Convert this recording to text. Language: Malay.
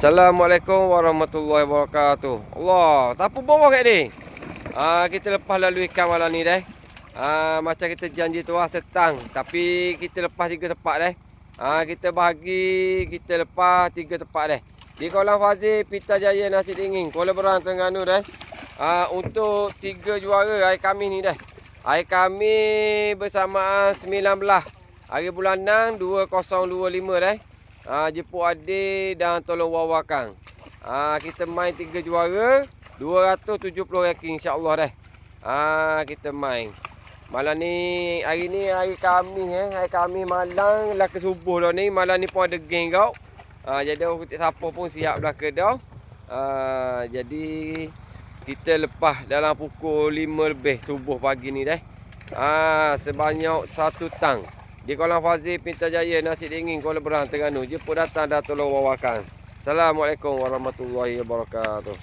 Assalamualaikum warahmatullahi wabarakatuh. Allah, siapa bawa kat ni? Ah kita lepas lalu ikan malam ni dah. Ah macam kita janji tu setang, tapi kita lepas tiga tempat dah. Ah kita bahagi kita lepas tiga tempat dah. Di Kolam Fazil Pita Jaya Nasi Dingin, Kuala Berang Terengganu dah. Ah untuk tiga juara hari kami ni dah. Hari kami bersamaan 19 hari bulan 6 2025 dah. Ah jemput adik dan tolong wawakan. Ah kita main tiga juara 270 ranking insya-Allah dah. Ah kita main. Malam ni hari ni hari kami eh, hari kami malam lah ke subuh dah ni. Malam ni pun ada geng kau. Ah jadi orang kutik siapa pun siap dah ke dah. Ah jadi kita lepas dalam pukul 5 lebih subuh pagi ni dah. Ah sebanyak satu tang. Di Kolam Fazil Pintar Jaya Nasi Dingin Kuala Berang Terengganu. Jemput datang dah tolong wawakan. Assalamualaikum warahmatullahi wabarakatuh.